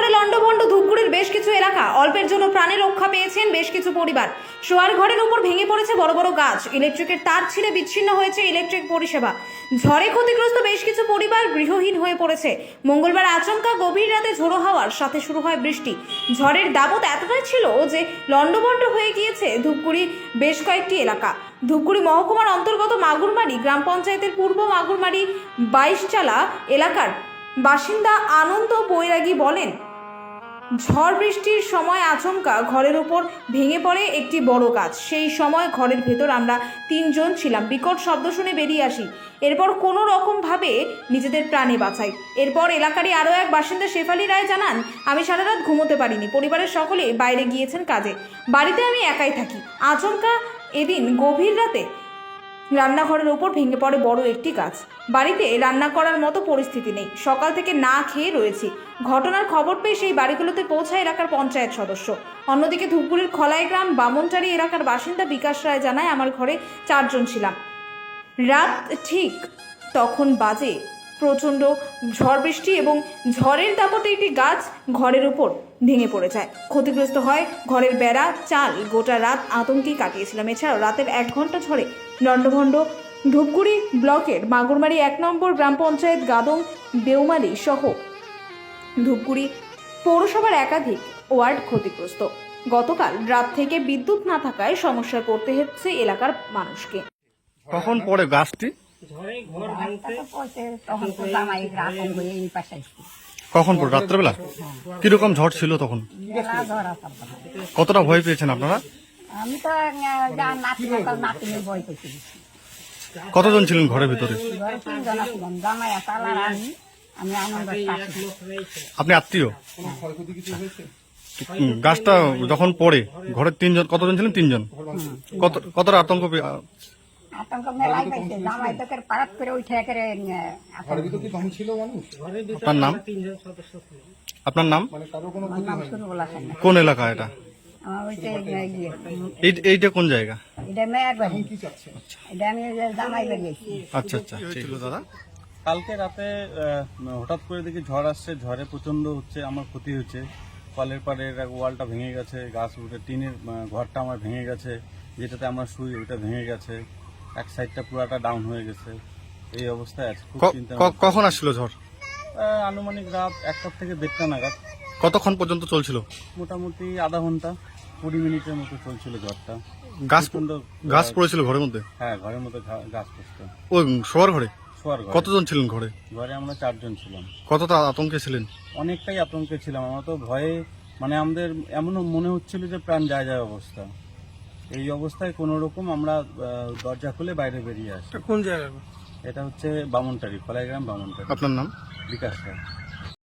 ঝড়ে লণ্ডভণ্ড ধূপগুড়ির বেশ কিছু এলাকা অল্পের জন্য প্রাণে রক্ষা পেয়েছেন বেশ কিছু পরিবার। শোয়ার ঘরের উপর ভেঙে পড়েছে বড় বড় গাছ। ইলেকট্রিকের তার ছিঁড়ে বিচ্ছিন্ন হয়েছে ইলেকট্রিক পরিষেবা। ঝড়ে ক্ষতিগ্রস্ত বেশ কিছু পরিবার গৃহহীন হয়ে পড়েছে। মঙ্গলবার আচমকা গভীর রাতে ঝোড়ো হাওয়ার সাথে শুরু হয় বৃষ্টি। ঝড়ের দাবত এতটাই ছিল যে লণ্ডভণ্ড হয়ে গিয়েছে ধূপগুড়ি বেশ কয়েকটি এলাকা। ধূপগুড়ি মহকুমার অন্তর্গত মাগুরমারি গ্রাম পঞ্চায়েতের পূর্ব মাগুরমারি বাইশচালা এলাকার বাসিন্দা আনন্দ বৈরাগী বলেন ঝড় বৃষ্টির সময় আচমকা ঘরের উপর ভেঙে পড়ে একটি বড় গাছ। সেই সময় ঘরের ভেতর আমরা তিনজন ছিলাম। বিকট শব্দ শুনে বেরিয়ে আসি। এরপর কোনো রকমভাবে নিজেদের প্রাণে বাঁচাই। এরপর এলাকারই আরও এক বাসিন্দা শেফালি রায় জানান, আমি সারা রাত ঘুমোতে পারিনি। পরিবারের সকলে বাইরে গিয়েছেন কাজে। বাড়িতে আমি একাই থাকি। আচমকা এদিন গভীর রাতে রান্নাঘরের ওপর ভেঙে পড়ে বড় একটি গাছ। বাড়িতে রান্না করার মতো পরিস্থিতি নেই। সকাল থেকে না খেয়ে রয়েছি। ঘটনার খবর পেয়ে সেই বাড়িগুলোতে পৌঁছায় এলাকার পঞ্চায়েত সদস্য। অন্যদিকে ধূপগুড়ির খলাই গ্রাম বামনটারি এলাকার বাসিন্দা বিকাশ রায় জানায়, আমার ঘরে চারজন ছিলাম। রাত ঠিক তখন বাজে প্রচণ্ড ঝড় বৃষ্টি এবং ঝড়ের দাপটে একটি গাছ ঘরের উপর ভেঙে পড়ে যায়। ক্ষতিগ্রস্ত হয় ঘরের বেড়া, চাল। গোটা রাত আতঙ্কেই কাটিয়েছিলাম। এছাড়াও রাতের এক ঘণ্টা ঝড়ে দণ্ডভণ্ড ধূপগুড়ি ব্লকের মাগুরমারি এক নম্বর গ্রাম পঞ্চায়েত গাদং দেওমারি সহ ধূপগুড়ি পৌরসভার একাধিক ওয়ার্ড ক্ষতিগ্রস্ত। গতকাল রাত থেকে বিদ্যুৎ না থাকায় সমস্যায় পড়তে হচ্ছে এলাকার মানুষকে। কখন পড়ে গাছটি? হয়ে কখন পড়ে? রাত্রেবেলা? কীরকম ঝড় ছিল তখন? কতটা ভয় পেয়েছেন আপনারা? আমি তো কতজন ছিলেন ঘরের ভিতরে? আপনি আত্মীয়? গাছটা যখন পড়ে ঘরের তিনজন কতজন ছিলেন? তিনজন। কত কতটা আতঙ্ক আতঙ্ক মেলাই পাইছে জামাই তোকে পারাত করে উঠে করে আপনার নাম? আপনার নাম? বলা কোন এলাকা এটা? আমার ওইটা ইয়ে এই এইটা কোন জায়গা? এটা মেয়ের বাড়ি। এটা আমি ওই যে জামাই বাড়ি। আছি আচ্ছা আচ্ছা ঠিক আছে। দাদা? কালকে রাতে আহ, হঠাৎ করে দেখি ঝড় আসছে ঝড়ে প্রচণ্ড হচ্ছে আমার ক্ষতি হচ্ছে। কলের পাড়ের এক ওয়ালটা ভেঙে গেছে গাছ উঠে টিনের আহ, ঘরটা আমার ভেঙে গেছে যেটাতে আমার শুই ওটা ভেঙে গেছে। এক সাইডটা পুরাটা ডাউন হয়ে গেছে। এই অবস্থায় আছে খুব চিন্তা কখন আসছিল ঝড়? আনুমানিক রাত একটার থেকে দেড়টা নাগাদ। কতক্ষণ পর্যন্ত চলছিল? মোটামুটি আধা ঘণ্টা কুড়ি মিনিটের মতো চলছিল ঝড়টা। গাছ প্রচণ্ড গাছ পড়েছিল ঘরের মধ্যে? হ্যাঁ ঘরের মধ্যে ঘা- গাছ পড়ছে ওই শোয়ার ঘরে? শোয়ার ঘরে। কতজন ছিলেন ঘরে? ঘরে আমরা চারজন ছিলাম। কতটা আতঙ্কে ছিলেন? অনেকটাই আতঙ্কে ছিলাম। আমরা তো ভয়ে মানে আমাদের এমনও মনে হচ্ছিল যে প্রাণ যায় যায় অবস্থা। এই অবস্থায় কোনো রকম আমরা দরজা খুলে বাইরে বেরিয়ে আসি। কোন জায়গা এটা হচ্ছে বামনটারি ফলাইগ্রাম বামনটারি। আপনার নাম? বিকাশ